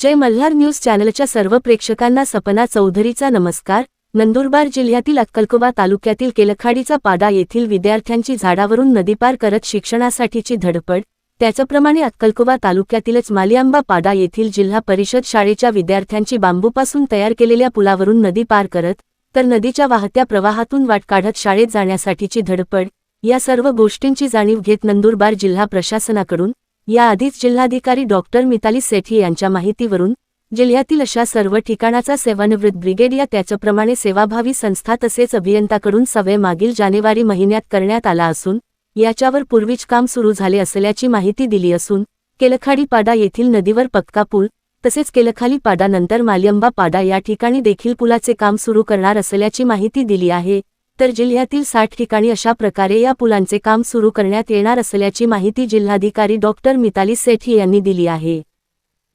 जय Malhar news चॅनलच्या सर्व प्रेक्षकांना सपना चौधरीचा नमस्कार. नंदुरबार जिल्ह्यातील अक्कलकोवा तालुक्यातील केलखाडीचा पाडा येथील विद्यार्थ्यांची झाडावरून नदीपार करत शिक्षणासाठीची धडपड त्याचप्रमाणे अक्कलकोवा तालुक्यातीलच मालियांबा पाडा येथील जिल्हा परिषद शाळेच्या विद्यार्थ्यांची बांबूपासून तयार केलेल्या पुलावरून नदी पार करत तर नदीच्या वाहत्या प्रवाहातून वाट काढत शाळेत जाण्यासाठीची धडपड या सर्व गोष्टींची जाणीव घेत नंदुरबार जिल्हा प्रशासनाकडून याआधीच जिल्हाधिकारी डॉक्टर मिताली सेठी यांच्या माहितीवरून जिल्ह्यातील अशा सर्व ठिकाणाचा सेवानिवृत्त ब्रिगेड या त्याच्याप्रमाणे सेवाभावी संस्था तसेच अभियंताकडून सवय मागील जानेवारी महिन्यात करण्यात आला असून याच्यावर पूर्वीच काम सुरू झाले असल्याची माहिती दिली असून केलखाडी पाडा येथील नदीवर पक्का पूल तसेच केलखाली पाडानंतर नंतर पाडा या ठिकाणी देखील पुलाचे काम सुरू करणार असल्याची माहिती दिली आहे. तर जिल्ह्यातील साठ ठिकाणी अशा प्रकारे या पुलांचे काम सुरू करण्यात येणार असल्याची माहिती जिल्हाधिकारी डॉक्टर मिताली सेठी यांनी दिली आहे.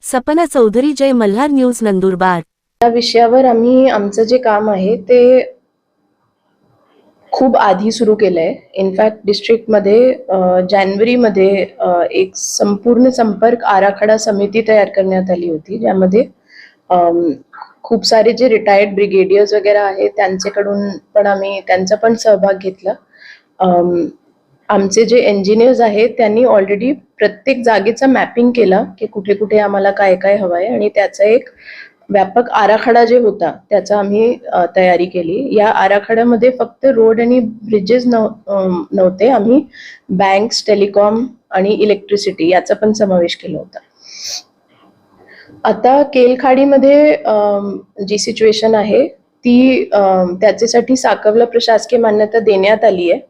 सपना चौधरी जय मल्हार न्यूज नंदुरबार. या विषयावर आम्ही आमचं जे काम आहे ते खूप आधी सुरू केलंय. इनफॅक्ट डिस्ट्रिक्टमध्ये जानेवारीमध्ये एक संपूर्ण संपर्क आराखडा समिती तयार करण्यात आली होती ज्यामध्ये खूप सारे जे रिटायर्ड ब्रिगेडियर्स वगैरे आहेत त्यांच्याकडून पण आम्ही त्यांचा पण सहभाग घेतला. आमचे जे इंजिनियर्स आहेत त्यांनी ऑलरेडी प्रत्येक जागेचा मॅपिंग केला की कुठे कुठे आम्हाला काय काय हवं आहे आणि त्याचा एक व्यापक आराखडा जे होता त्याचा आम्ही तयारी केली. या आराखड्यामध्ये फक्त रोड आणि ब्रिजेस नव्हते. आम्ही बँक्स टेलिकॉम आणि इलेक्ट्रिसिटी याचा पण समावेश केला होता. आता केलखाडीमध्ये जी सिच्युएशन आहे ती त्याच्यासाठी साकवला प्रशासकीय मान्यता देण्यात आली आहे.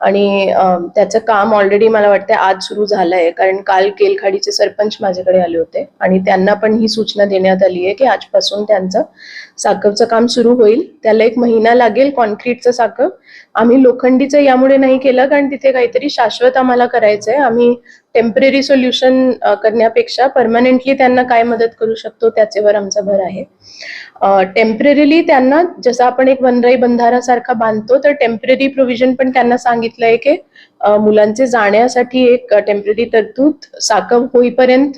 आणि त्याचं काम ऑलरेडी मला वाटतं आज सुरू झालंय कारण काल केलखाडीचे सरपंच माझ्याकडे आले होते. आणि त्यांना पण ही सूचना देण्यात आली आहे की आजपासून त्यांचं साकवचं काम सुरू होईल. त्याला एक महिना लागेल कॉन्क्रीटचं साकव. आम्ही लोखंडीचं यामुळे नाही केलं कारण तिथे काहीतरी शाश्वत आम्हाला करायचंय. आम्ही टेंपररी सोल्युशन करण्यापेक्षा परमनंटली त्यांना काय मदत करू शकतो त्याच्यावर आमचा भर आहे. टेम्पररीली त्यांना जसं आपण एक वनराई बंधारासारखा बांधतो तर टेंपररी प्रोव्हिजन पण त्यांना सांगितलंय की मुलांचे जाण्यासाठी एक टेंपररी तरतूद साकम होईपर्यंत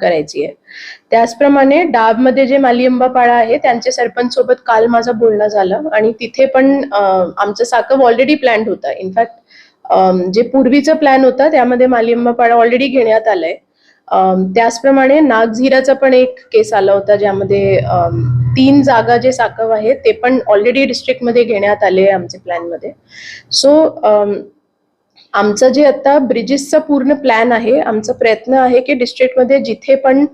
करायची आहे. त्याचप्रमाणे डाबमध्ये जे मालियंबा पाळा आहे त्यांचे सरपंच सोबत काल माझं बोलणं झालं आणि तिथे पण आमचं साकम ऑलरेडी प्लॅन्ड होतं. इनफॅक्ट जे पूर्वीचा प्लॅन होता त्यामध्ये मालियंबा पाडा ऑलरेडी घेण्यात आलाय. त्याचप्रमाणे नागझिराचा पण एक केस आला होता ज्यामध्ये तीन जागा जे साकव आहे ते पण ऑलरेडी डिस्ट्रिक्टमध्ये घेण्यात आले आहे आमच्या प्लॅनमध्ये सो आमचं जे आता ब्रिजेसचा पूर्ण प्लॅन आहे आमचा प्रयत्न आहे की डिस्ट्रिक्टमध्ये जिथे पण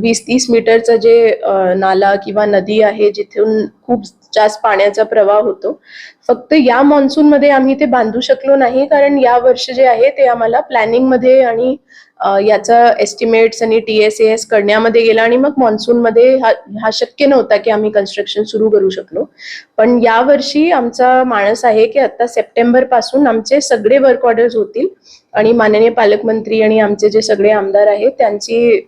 वीस तीस मीटरचं जे नाला किंवा नदी आहे जिथून खूप जास्त पाण्याचा प्रवाह होतो. फक्त या मान्सून मध्ये आम्ही ते बांधू शकलो नाही कारण या वर्ष जे आहे ते आम्हाला प्लॅनिंगमध्ये आणि याचा एस्टिमेट्स आणि टी एस एस करण्यामध्ये गेला आणि मग मान्सून मध्ये हा हा शक्य नव्हता की आम्ही कन्स्ट्रक्शन सुरू करू शकलो. पण या वर्षी आमचा माणस आहे की आता सप्टेंबरपासून आमचे सगळे वर्क ऑर्डर्स होतील आणि माननीय पालकमंत्री आणि आमचे जे सगळे आमदार आहेत त्यांची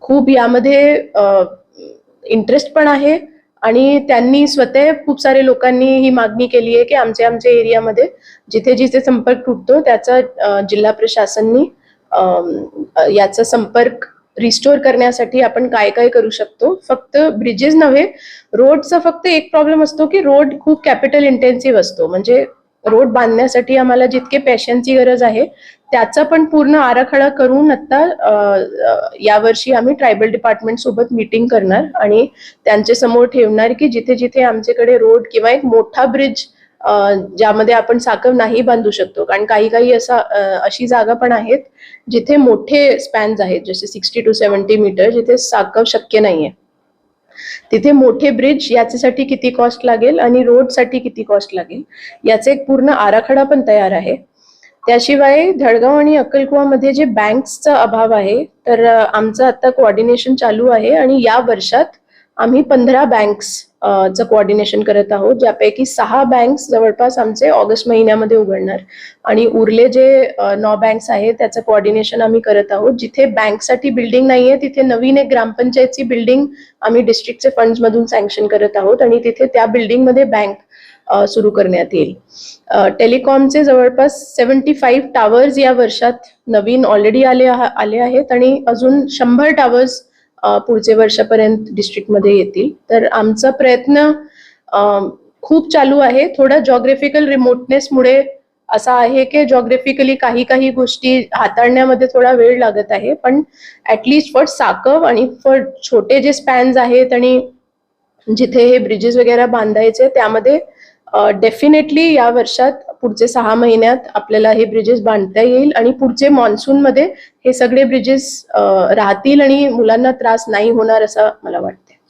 खूप यामध्ये इंटरेस्ट पण आहे. आणि त्यांनी स्वतः खूप सारे लोकांनी ही मागणी केली आहे की आमच्या आमच्या एरियामध्ये जिथे जिथे संपर्क तुटतो त्याचा जिल्हा प्रशासननी याचा संपर्क रिस्टोर करण्यासाठी आपण काय काय करू शकतो. फक्त ब्रिजेस नव्हे रोडचा फक्त एक प्रॉब्लेम असतो की रोड खूप कॅपिटल इंटेन्सिव्ह असतो. म्हणजे रोड बांधण्यासाठी आम्हाला जितके पॅशनची गरज आहे त्याचा पण पूर्ण आराखडा करून आता यावर्षी आम्ही ट्रायबल डिपार्टमेंट सोबत मीटिंग करणार आणि त्यांच्यासमोर ठेवणार की जिथे जिथे आमच्याकडे रोड किंवा एक मोठा ब्रिज ज्यामध्ये आपण साखर नाही बांधू शकतो. कारण काही काही असा अशी जागा पण आहेत जिथे मोठे स्पॅन्स आहेत जसे सिक्स्टी टू सेव्हन्टी मीटर जिथे साखर शक्य नाहीये. तिथे मोठे ब्रिज याच्यासाठी किती कॉस्ट लागेल आणि रोडसाठी किती कॉस्ट लागेल? याचा एक पूर्ण आराखडा पण तयार आहे. त्याशिवाय धडगाव आणि अक्कलकुवामध्ये जे बँक्सचा अभाव आहे तर आमचं आता कोऑर्डिनेशन चालू आहे आणि या वर्षात आम्ही पंधरा बँक्स चं कोऑर्डिनेशन करत आहोत ज्यापैकी सहा बँक्स जवळपास आमचे ऑगस्ट महिन्यामध्ये उघडणार. आणि उरले जे नॉ बँक्स आहेत त्याचं कोऑर्डिनेशन आम्ही करत आहोत. जिथे बँकसाठी बिल्डिंग नाहीये तिथे नवीन एक ग्रामपंचायतची बिल्डिंग आम्ही डिस्ट्रिक्टचे फंड्स मधून सँक्शन करत आहोत आणि तिथे त्या बिल्डिंगमध्ये बँक सुरू करण्यात येईल. टेलिकॉमचे जवळपास सेव्हन्टी फाईव्ह टावर्स या वर्षात नवीन ऑलरेडी आले आले आहेत आणि अजून शंभर टावर्स पुढचे वर्षापर्यंत डिस्ट्रिक्टमध्ये येतील. तर आमचा प्रयत्न खूप चालू आहे. थोडा जॉग्राफिकल रिमोटनेसमुळे असा आहे की जॉग्राफिकली काही काही गोष्टी हाताळण्यामध्ये थोडा वेळ लागत आहे. पण ॲटलिस्ट फॉर साकव आणि फॉर छोटे जे स्पॅन्स आहेत आणि जिथे हे ब्रिजेस वगैरे बांधायचे त्यामध्ये डेफिनेटली या वर्षात पुढचे सहा महिन्यात आपल्याला हे ब्रिजेस बांधता येईल आणि पुढचे मान्सूनमध्ये हे सगळे ब्रिजेस राहतील आणि मुलांना त्रास नाही होणार असं मला वाटते